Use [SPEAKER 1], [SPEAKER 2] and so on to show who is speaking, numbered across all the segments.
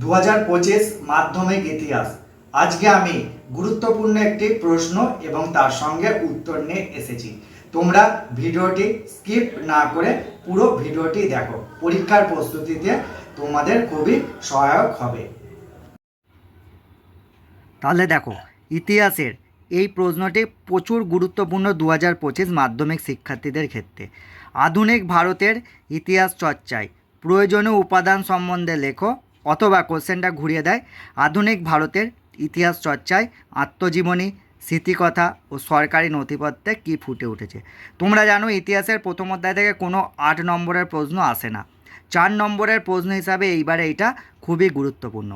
[SPEAKER 1] দু হাজার পঁচিশ মাধ্যমিক ইতিহাস। আজকে আমি গুরুত্বপূর্ণ একটি প্রশ্ন এবং তার সঙ্গে উত্তর নিয়ে এসেছি। তোমরা ভিডিওটি স্কিপ না করে পুরো ভিডিওটি দেখো। পরীক্ষার প্রস্তুতিতে তোমাদের খুবই সহায়ক হবে। তাহলে দেখো, ইতিহাসের এই প্রশ্নটি প্রচুর গুরুত্বপূর্ণ দু হাজার পঁচিশ মাধ্যমিক শিক্ষার্থীদের ক্ষেত্রে। আধুনিক ভারতের ইতিহাস চর্চায় প্রয়োজনীয় উপাদান সম্বন্ধে লেখো। অথবা কোশ্চেনটা ঘুরিয়ে দেয়। আধুনিক ভারতের ইতিহাস চর্চায় আত্মজীবনী, স্মৃতিকথা ও সরকারি নথিপত্রে কী ফুটে উঠেছে? তোমরা জানো ইতিহাসের প্রথম অধ্যায় থেকে কোনো আট নম্বরের প্রশ্ন আসে না। চার নম্বরের প্রশ্ন হিসাবে এইবারে এইটা খুবই গুরুত্বপূর্ণ।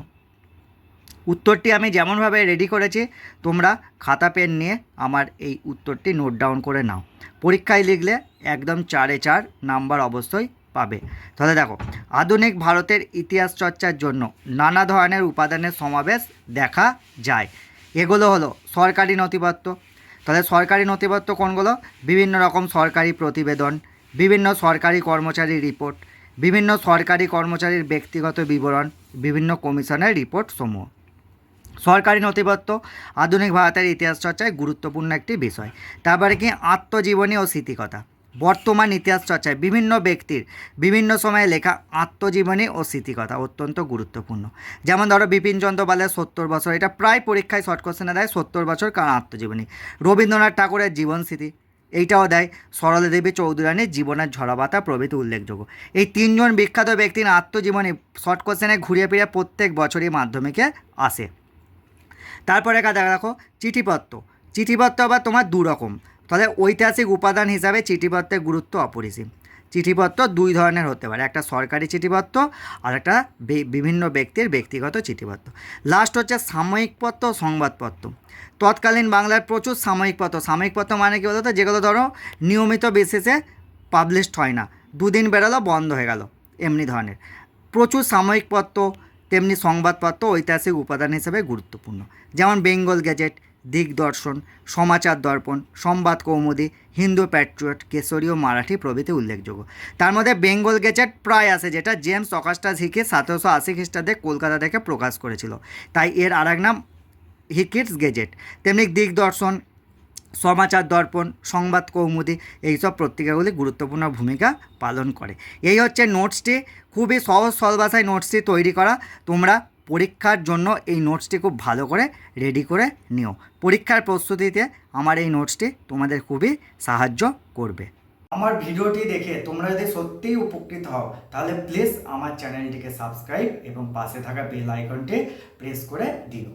[SPEAKER 1] উত্তরটি আমি যেমনভাবে রেডি করেছি, তোমরা খাতা পেন নিয়ে আমার এই উত্তরটি নোট ডাউন করে নাও। পরীক্ষায় লিখলে একদম চারে চার নাম্বার অবশ্যই পাবে। তাহলে দেখো, আধুনিক ভারতের ইতিহাস চর্চার জন্য নানা ধরনের উপাদানের সমাবেশ দেখা যায়। এগুলো হলো সরকারি নথিপত্র। তাহলে সরকারি নথিপত্র কোনগুলো? বিভিন্ন রকম সরকারি প্রতিবেদন, বিভিন্ন সরকারি কর্মচারীর রিপোর্ট, বিভিন্ন সরকারি কর্মচারীর ব্যক্তিগত বিবরণ, বিভিন্ন কমিশনের রিপোর্ট সমূহ। সরকারি নথিপত্র আধুনিক ভারতের ইতিহাস চর্চায় গুরুত্বপূর্ণ একটি বিষয়। তারপরে কি? আত্মজীবনী ও স্মৃতিকথা। বর্তমান ইতিহাস চর্চায় বিভিন্ন ব্যক্তির বিভিন্ন সময়ে লেখা আত্মজীবনী ও স্মৃতিকথা অত্যন্ত গুরুত্বপূর্ণ। যেমন ধরো বিপিনচন্দ্র পালের সত্তর বছর, এটা প্রায় পরীক্ষায় শর্ট কোশ্চেনে দেয় সত্তর বছর কার আত্মজীবনী। রবীন্দ্রনাথ ঠাকুরের জীবন স্মৃতি, এইটাও দেয় সরলা দেবী চৌধুরানীর জীবনের ঝরাবাতা প্রভৃতি উল্লেখযোগ্য। এই তিনজন বিখ্যাত ব্যক্তির আত্মজীবনী শর্ট কোশ্চেনে ঘুরিয়ে ফিরে প্রত্যেক বছরই মাধ্যমিকে আসে। তারপরে কাদা দেখো চিঠিপত্র। চিঠিপত্র আবার তোমার দু রকম তাহলে ঐতিহাসিক উপাদান হিসাবে চিঠিপত্রের গুরুত্ব অপরিসীম। চিঠিপত্র দুই ধরনের হতে পারে, একটা সরকারি চিঠিপত্র আর একটা বিভিন্ন ব্যক্তির ব্যক্তিগত চিঠিপত্র। লাস্ট হচ্ছে সাময়িকপত্র ও সংবাদপত্র তৎকালীন বাংলার প্রচুর সাময়িকপত্র সাময়িকপত্র মানে কী বলতো? যেগুলো ধরো, নিয়মিত বেসিসে পাবলিশড হয় না। দুদিন বেরোলো, বন্ধ হয়ে গেল। এমনি ধরনের। প্রচুর সাময়িকপত্র তেমনি সংবাদপত্র ঐতিহাসিক উপাদান হিসেবে গুরুত্বপূর্ণ। যেমন বেঙ্গল গেজেট দিগদর্শন, সমাচার দর্পণ সংবাদ কৌমুদি, হিন্দু প্যাট্রিয়ট, কেশরী ও মারাঠি প্রভৃতি উল্লেখযোগ্য। তার মধ্যে বেঙ্গল গেজেট প্রায় আছে, যেটা জেমস অকাস্টাস হিকে সতেরোশো আশি খ্রিস্টাব্দে কলকাতা থেকে প্রকাশ করেছিল। তাই এর আরেক নাম হিকিটস গেজেট। তেমনি দিগদর্শন, সমাচার দর্পণ, সংবাদ কৌমুদি এইসব পত্রিকাগুলি গুরুত্বপূর্ণ ভূমিকা পালন করে। এই হচ্ছে নোটসটি। খুবই সহজ সরল ভাষায় নোটসটি তৈরি করা। তোমরা পরীক্ষার জন্য এই নোটসটি খুব ভালো করে রেডি করে নিও। পরীক্ষার প্রস্তুতিতে আমার এই নোটসটি তোমাদের খুবই সাহায্য করবে। আমার ভিডিওটি দেখে তোমরা যদি সত্যিই উপকৃত হও, তাহলে প্লিজ আমার চ্যানেলটিকে সাবস্ক্রাইব এবং পাশে থাকা বেল আইকনটি প্রেস করে দিও।